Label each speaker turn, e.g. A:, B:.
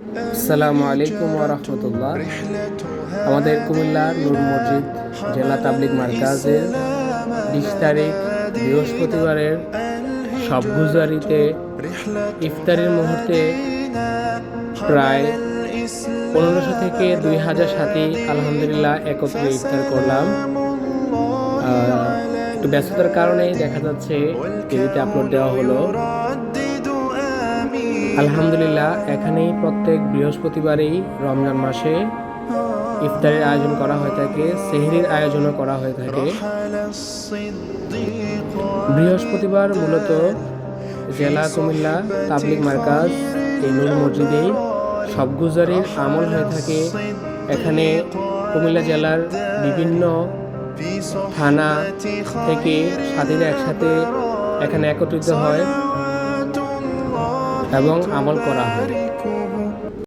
A: আসসালামু আলাইকুম রহমতুল্লাহ। আমাদের কুমিল্লা নূর মসজিদ, জেলা তাবলিগ মার্কাজের বিশ তারিখ, বৃহস্পতিবারের সব গুজারিতে ইফতারের মুহূর্তে প্রায় পনেরোশো থেকে দুই হাজার সাথী আলহামদুলিল্লাহ একত্রে ইফতার করলাম। একটু ব্যস্ততার কারণে দেখা যাচ্ছে টিভিতে আপলোড দেওয়া হলো। আলহামদুলিল্লাহ, এখানেই প্রত্যেক বৃহস্পতিবারেই রমজান মাসে ইফতারের আয়োজন করা হয়ে থাকে, সেহরির আয়োজনও করা হয়ে থাকে। বৃহস্পতিবার মূলত জেলা কুমিল্লা তাবলিগ মার্কাজ, এই নূর মসজিদেই সব গুজারির আমল হয়ে থাকে। এখানে কুমিল্লা জেলার বিভিন্ন থানা থেকে সাথীরা একসাথে এখানে একত্রিত হয়। এবং আমল করা হয়।